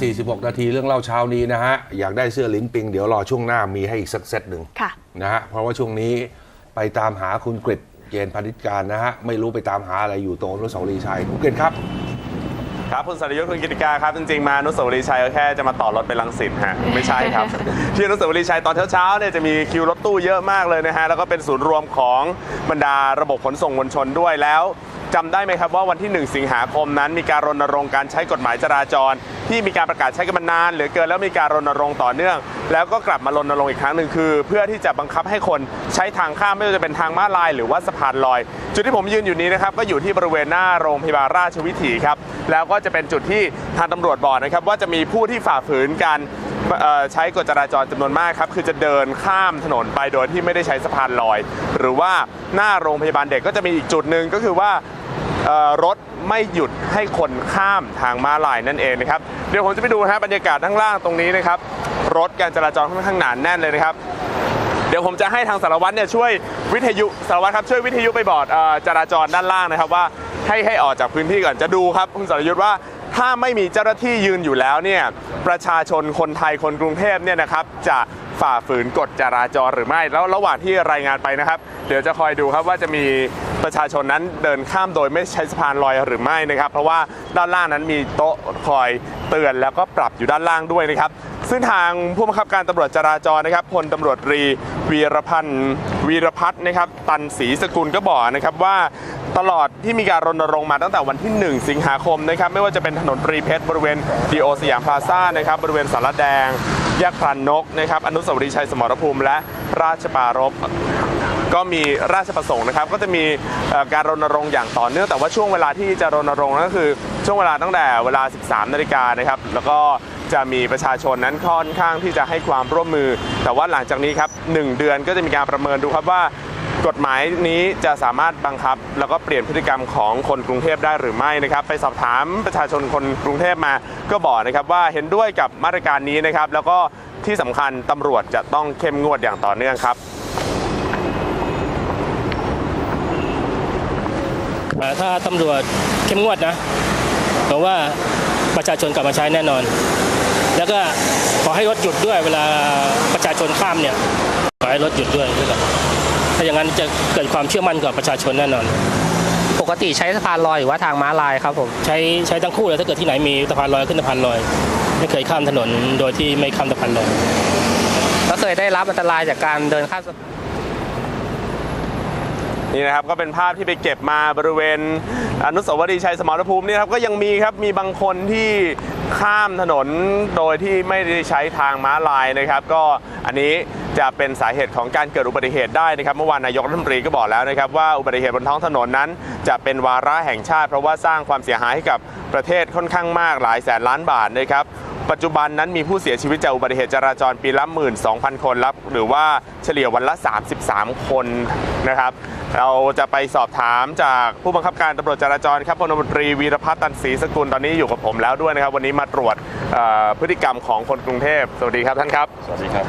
46 นาทีเรื่องเล่าเช้านี้นะฮะ อยากได้เสื้อลิ้นปิง เดี๋ยวรอช่วงหน้ามีให้อีกสักเซตหนึ่งค่ะ นะฮะ เพราะว่าช่วงนี้ไปตามหาคุณกฤษเจนพานิชการนะฮะ ไม่รู้ไปตามหาอะไรอยู่ตรงอนุสาวรีย์ชัยคุณกฤษครับ ครับคุณสรยุทธ์คุณกิติกาครับ จริงๆ มาอนุสาวรีย์ชัยก็แค่จะมาต่อรถไปลังสิตฮะไม่ใช่ครับ ที่อนุสาวรีย์ชัยตอนเช้าๆเนี่ยจะมีคิวรถตู้เยอะมากเลยนะฮะแล้วก็เป็นศูนย์รวมของบรรดาระบบขนส่งมวลชนด้วยแล้ว จำได้ไหมครับว่าวันที่ 1 สิงหาคมนั้น มีการรณรงค์การใช้กฎหมายจราจร ที่มีการประกาศใช้กันมานานเหลือเกินแล้วมีการรณรงค์ต่อเนื่อง แล้วก็กลับมารณรงค์อีกครั้งหนึ่งคือ เพื่อที่จะบังคับให้คนใช้ทางข้ามไม่ว่าจะเป็นทางม้าลาย หรือว่าสะพานลอย จุดที่ผมยืนอยู่นี้นะครับก็อยู่ที่บริเวณหน้าโรงพยาบาลราชวิถีครับแล้วก็จะเป็นจุดที่ทางตำรวจบอกนะครับว่าจะมีผู้ที่ฝ่าฝืนการใช้กฎจราจรจำนวนมากครับ คือจะเดินข้ามถนนไปโดยที่ไม่ได้ใช้สะพานลอย หรือว่าหน้าโรงพยาบาลเด็กก็จะมีอีกจุดหนึ่งก็คือว่า รถไม่หยุดให้คนข้ามทางม้าลายนั่นเองนะครับเดี๋ยวผมจะไปดูนะบรรยากาศข้างล่างตรงนี้นะครับรถการจราจรค่อนข้างหนาแน่นเลยนะครับเดี๋ยวผมจะให้ทางสารวัตรเนี่ยช่วยวิทยุสารวัตรครับช่วยวิทยุไปบอกเอ่อจราจรด้านล่างนะครับว่าให้ให้ออกจากพื้นที่ก่อนจะดูครับคุณสรยุทธ์ว่าถ้าไม่มีเจ้าหน้าที่ยืนอยู่แล้วเนี่ยประชาชนคนไทยคนกรุงเทพเนี่ยนะครับจะฝ่าฝืนกฎจราจรหรือไม่ แล้วระหว่างที่รายงานไปนะครับ เดี๋ยวจะคอยดูครับว่าจะมี ประชาชนนั้นเดินข้ามโดยไม่ใช้สะพานลอยหรือไม่นะครับ เพราะว่าด้านล่างนั้นมีโต๊ะคอยเตือนแล้วก็ปรับอยู่ด้านล่างด้วยนะครับ ซึ่งทางผู้บังคับการตำรวจจราจรนะครับพลตำรวจรีวีรพันธ์วีรพัฒน์นะครับ ตันศรีสกุลก็บอกนะครับว่าตลอดที่มีการรณรงค์มาตั้งแต่วันที่ 1 สิงหาคมนะครับ ไม่ว่าจะเป็นถนนตรีเพชรบริเวณดีโอสยามพลาซ่านะครับ บริเวณสารแดง แยกพลันนกนะครับอนุสาวรีย์ชัยสมรภูมิ และราชปารบก็มีราชประสงค์นะครับ ก็จะมีการรณรงค์อย่างต่อเนื่องแต่ว่าช่วงเวลาที่จะรณรงค์นั่นก็คือช่วงเวลาตั้งแต่เวลา 13 นาฬิกานะครับ แล้วก็จะมีประชาชนนั้นค่อนข้างที่จะให้ความร่วมมือ แต่ว่าหลังจากนี้ครับหนึ่งเดือนก็จะมีการประเมินดูครับว่า กฎหมายนี้จะสามารถบังคับ แล้วก็เปลี่ยนพฤติกรรมของคนกรุงเทพได้หรือไม่นะครับ ไปสอบถามประชาชนคนกรุงเทพมาก็บอกนะครับว่าเห็นด้วยกับมาตรการนี้นะครับ แล้วก็ที่สำคัญตำรวจจะต้องเข้มงวดอย่างต่อเนื่องครับถ้าตำรวจเข้มงวดนะผมว่าประชาชนกลับมาใช้แน่นอน แล้วก็ขอให้รถหยุดด้วยเวลาประชาชนข้ามเนี่ย ขอให้รถหยุดด้วยด้วยกันาอย่างนั้นจะเกิดความเชื่อมั่นกับประชาชนแน่นอน ปกติใช้สะพานลอยหรือว่าทางม้าลายครับผมใช้ใช้ทั้งคู่เลยถ้าเกิดที่ไหนมีสะพานลอยขึ้นสะพานลอย ไม่เคยข้ามถนนโดยที่ไม่ข้ามสะพานลอย ก็เคยได้รับอันตรายจากการเดินข้ามสะนี่ นี่นะครับก็เป็นภาพที่ไปเก็บมาบริเวณอนุสาวรีย์ชัยสมรภูมินี่ครับก็ยังมีครับมีบางคนที่ข้ามถนนโดยที่ไม่ได้ใช้ทางม้าลายนะครับ ก็อันนี้จะเป็นสาเหตุของการเกิดอุบัติเหตุได้นะครับเมื่อวานนายกรัฐมนตรีก็บอกแล้วนะครับว่าอุบัติเหตุบนท้องถนนนั้น จะเป็นวาระแห่งชาติ เพราะว่าสร้างความเสียหายให้กับประเทศค่อนข้างมากหลายแสนล้านบาทนะครับปัจจุบันนั้นมีผู้เสียชีวิตจากอุบัติเหตุจราจรปีละ12,000 คนรับหรือว่าเฉลี่ยวันละ 33 คนนะครับ เราจะไปสอบถามจากผู้บังคับการตำรวจจราจรครับพลตำรวจตรีวีรพัฒน์ตันศรีสกุลตอนนี้อยู่กับผมแล้วด้วยนะครับ วันนี้มาตรวจเอ่อพฤติกรรมของคนกรุงเทพสวัสดีครับท่านครับ สวัสดีครับ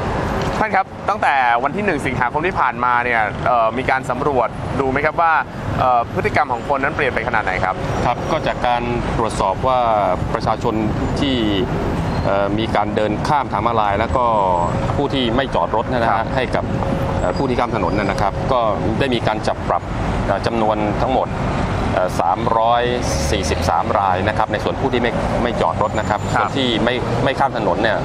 ท่านครับตั้งแต่วันที่ 1 สิงหาคมที่ผ่านมาเนี่ยเอ่อมีการสำรวจดูไหมครับว่าเอ่อพฤติกรรมของคนนั้นเปลี่ยนไปขนาดไหนครับครับ ก็จากการตรวจสอบว่าประชาชนที่เอ่อ มีการเดินข้ามทางม้าลาย แล้วก็ผู้ที่ไม่จอดรถนะครัฮะบให้กับเอ่อผู้ที่ข้ามถนนนะนะครับ ก็ได้มีการจับปรับเอ่อจำนวนทั้งหมดเอ่อ 343 รายนะครับในส่วนผู้ที่ไม่ไม่จอดรถนะครับส่วนที่ไม่ไม่ข้ามถนนเนี่ย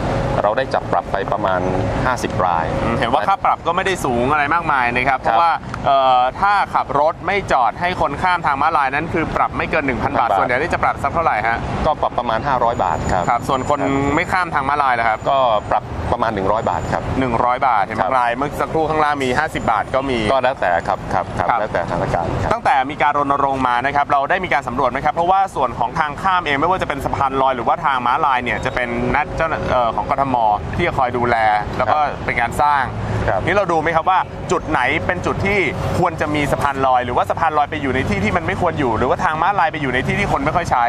เราได้จับปรับไปประมาณ 50 ราย เห็นว่าค่าปรับก็ไม่ได้สูงอะไรมากมายนะครับเพราะว่าเอ่อถ้าขับรถไม่จอดให้คนข้ามทางม้าลายนั้นคือปรับไม่เกิน 1,000 บาทบาทส่วนใหญ่นี่จะปรับสักเท่าไหร่ฮะก็ปรับประมาณ 500 บาทครับครับส่วนคนไม่ข้ามทางม้าลายล่ะครับก็ปรับประมาณ 100 บาทครับ100 บาทเห็นครับบางรายเมื่อสักครู่ข้างล่างมี 50 บาทก็มีก็แล้วแต่ครับครับครับครับแล้วแต่สถานการณ์ครับตั้งแต่มีการรณรงค์มานะครับเราได้มีการสำรวจไหมครับเพราะว่าส่วนของทางข้ามเองไม่ว่าจะเป็นสะพานลอยหรือว่าทางม้าลายเนี่ยจะเป็นนัดเจ้าหน้าเอ่อของกทมที่จะคอยดูแล แล้วก็เป็นการสร้างครับนี่เราดูไหมครับว่าจุดไหนเป็นจุดที่ควรจะมีสะพานลอย หรือว่าสะพานลอยไปอยู่ในที่ที่มันไม่ควรอยู่ หรือว่าทางม้าลายไปอยู่ในที่ที่คนไม่ค่อยใช้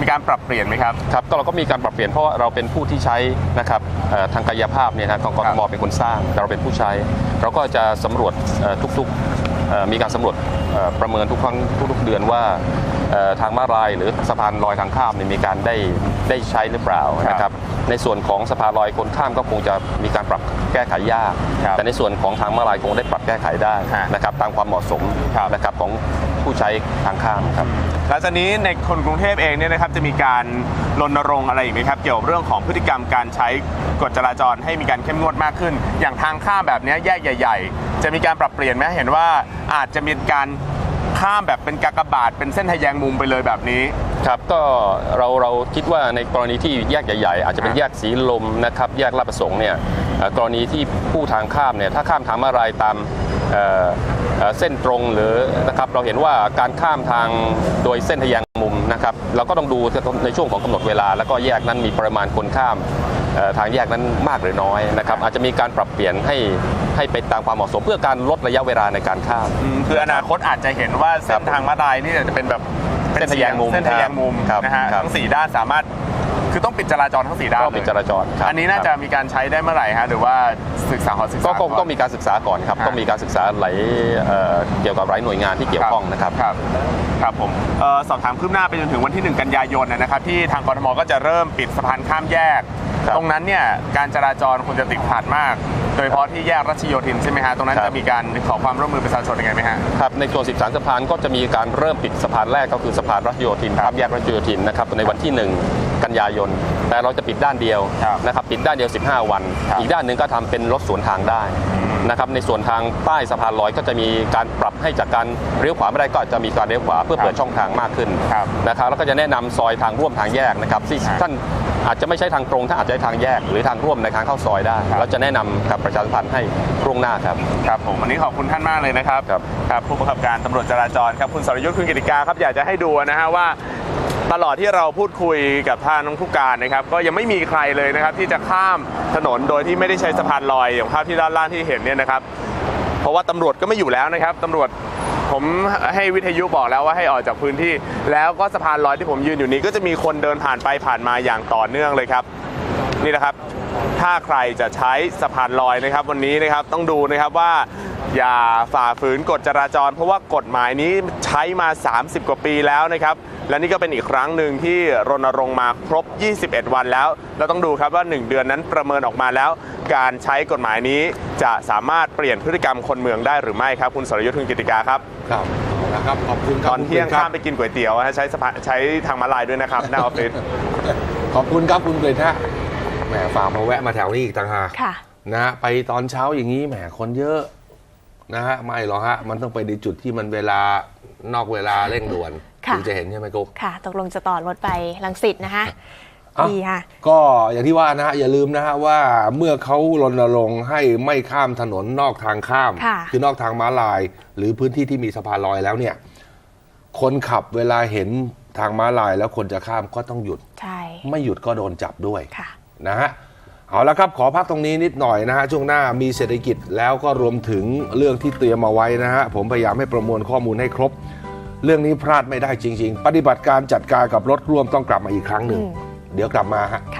มีการปรับเปลี่ยนไหมครับครับก็เราก็มีการปรับเปลี่ยนเพราะว่าเราเป็นผู้ที่ใช้นะครับเอ่อทางกายภาพเนี่ยนะของกครัทบมเป็นคนสร้างแต่เราเป็นผู้ใช้ เราก็จะสำรวจเอ่อทุกๆเอ่อมีการสำรวจเอ่อ ประเมินทุกครั้งทุกๆเดือนว่าเอ่อทางม้าลายหรือสะพานลอยทางข้ามเนี่ยมีการได้ได้ใช้หรือเปล่านะครับ ในส่วนของสะพานลอยคนข้ามก็คงจะมีการ ปรับแก้ไขยาก ครับแต่ในส่วนของทางม้าลายคงได้ปรับแก้ไขได้ฮะนะครับตามความเหมาะสมครับ นะครับของผู้ใช้ทางข้ามครับ หลังจากนี้ในคนกรุงเทพเองเนี่ยนะครับจะมีการรณรงค์อะไรอีกไหมครับ เกี่ยวกับเรื่องของพฤติกรรมการใช้กฎจราจรให้มีการเข้มงวดมากขึ้น อย่างทางข้ามแบบเนี้ยแยกใหญ่ ๆ จะมีการปรับเปลี่ยนไหมเห็นว่าอาจจะมีการข้ามแบบเป็นกากบาทเป็นเส้นทะแยงมุมไปเลยแบบนี้ ครับก็เราเราคิดว่าในกรณีที่แยกใหญ่ๆ อาจจะเป็นครับแยกสีลมนะครับแยกลาดประสงค์เนี่ยเอ่อ กรณีที่ผู้ทางข้ามเนี่ยถ้าข้ามทางมาลายตามเอ่อเอ่อเส้นตรงหรือนะครับเราเห็นว่าการข้ามทางโดยเส้นทะแยงมุมนะครับ เราก็ต้องดูในช่วงของกำหนดเวลา แล้วก็แยกนั้นมีปริมาณคนข้ามเอ่อทางแยกนั้นมากหรือน้อยนะครับ อาจจะมีการปรับเปลี่ยนให้ให้ไปตามความเหมาะสมเพื่อการลดระยะเวลาในการข้ามอืมคืออนาคตอาจจะเห็นว่าเส้นทางม้าลายนี่จะเป็นแบบเส้นทะแยงมุมเส้นทะแยงมุมครับนะฮะครับทั้งสี่ด้านสามารถ คือต้องปิดจราจรทั้งสี่ด้านก็ปิดจราจรครับอันนี้น่าจะมีการใช้ได้เมื่อไหร่ฮะหรือว่าศึกษาขอศึกษาก็ก็ก่นต้องมีการศึกษาก่อนครับครับต้องมีการศึกษาหลายเอ่อเกี่ยวกับหลายหน่วยงานที่เกี่ยวข้องนะครับครับครับผมเอ่อสอบถามคืบหน้าไปจนถึงวันที่ 1 กันยายนนะครับที่ทางกรทมก็จะเริ่มปิดสะพานข้ามแยกครับตรงนั้นเนี่ยการจราจรคงจะติดขัดมาก โดยเฉพาะที่แยกรัชโยธินใช่ไหมฮะตรงนั้นครับ จะมีการขอความร่วมมือประชาชนยังไงไหมฮะ ครับในส่วน 13 สะพานก็จะมีการเริ่มปิดสะพานแรกก็คือสะพานรัชโยธินข้ามแยกรัชโยธินนะครับในวันที่ 1 กันยายน แต่เราจะปิดด้านเดียวครับนะครับปิดด้านเดียว 15 วัน ครับอีกด้านหนึ่งก็ทำเป็นรถสวนทางได้นะครับในส่วนทางใต้สะพานลอยก็จะมีการปรับให้จากการเลี้ยวขวาไม่ได้ก็อาจจะมีการเลี้ยวขวาเพื่อเปิดช่องทางมากขึ้นครับนะครับแล้วก็จะแนะนำซอยทางร่วมทางแยกนะครับที่ครับ ท่าน อาจจะไม่ใช่ทางตรงท่านอาจจะใช้ทางแยกหรือทางร่วมในทางเข้าซอยได้ครับเราจะแนะนำกับประชาสัมพันธ์ให้ล่วงหน้าครับครับผมวันนี้ขอบคุณท่านมากเลยนะครับครับครับผู้บังคับการตำรวจจราจรครับคุณสรยุทธ์คุณกิติกาครับอยากจะให้ดูนะฮะว่าตลอดที่เราพูดคุยกับท่านน้องผู้การนะครับ ก็ยังไม่มีใครเลยนะครับ ที่จะข้ามถนนโดยที่ไม่ได้ใช้สะพานลอยอย่างภาพที่ด้านล่างที่เห็นเนี่ยนะครับ เพราะว่าตำรวจก็ไม่อยู่แล้วนะครับตำรวจ ผมให้วิทยุบอกแล้วว่าให้ออกจากพื้นที่ แล้วก็สะพานลอยที่ผมยืนอยู่นี้ ก็จะมีคนเดินผ่านไปผ่านมาอย่างต่อเนื่องเลยครับ นี่นะครับ ถ้าใครจะใช้สะพานลอยนะครับ วันนี้นะครับต้องดูนะครับว่าอย่าฝ่าฝืนกฎจราจร เพราะว่ากฎหมายนี้ใช้มา 30 กว่าปีแล้วนะครับ และนี่ก็เป็นอีกครั้งหนึ่งที่รณรงค์มาครบ 21 วันแล้ว เราต้องดูครับว่า 1 เดือนนั้นประเมินออกมาแล้ว การใช้กฎหมายนี้จะสามารถเปลี่ยนพฤติกรรมคนเมืองได้หรือไม่ครับ คุณสรยุทธ์คุณกิติกาครับครับเอาละครับขอบคุณคตรับอนเที่ยงคุณกฤษคข้ารัมบไปกินก๋วยเตี๋ยวนะฮะใช้สะพานใช้ทางมาลายด้วยนะครับหน้าออฟฟิศขอบคุณครับคุณกฤษฮะแหมฝากมาแวะมาแถวนี้อีกต่างหากค่ะนะฮะไปตอนเช้าอย่างนี้แหมคนเยอะนะฮะไม่หรอกฮะมันต้องไปในจุดที่มันเวลานอกเวลาเร่งด่วน ค่ะถึงจะเห็นใช่ไหมกุ๊กค่ะ ตกลงจะต่อรถไปลังสิตนะคะอะดีค่ะ ก็อย่างที่ว่านะฮะอย่าลืมนะฮะว่าเมื่อเขารณรงค์ให้ไม่ข้ามถนนนอกทางข้ามค่ะอนอกทางม้าลาย หรือพื้นที่ที่มีสะพานลอยแล้วเนี่ย คนขับเวลาเห็นทางม้าลายแล้วคนจะข้ามก็ต้องหยุดใช่ไม่หยุดก็โดนจับด้วยค่ะนะฮะเอาละครับขอพักตรงนี้นิดหน่อยนะฮะช่วงหน้ามีเศรษฐกิจแล้วก็รวมถึงเรื่องที่เตรียมมาไว้นะฮะผมพยายามให้ประมวลข้อมูลให้ครบ เรื่องนี้พลาดไม่ได้จริง ๆ ปฏิบัติการจัดการกับรถร่วมต้องกลับมาอีกครั้งหนึ่งอืมเดี๋ยวกลับมาฮะค่ะ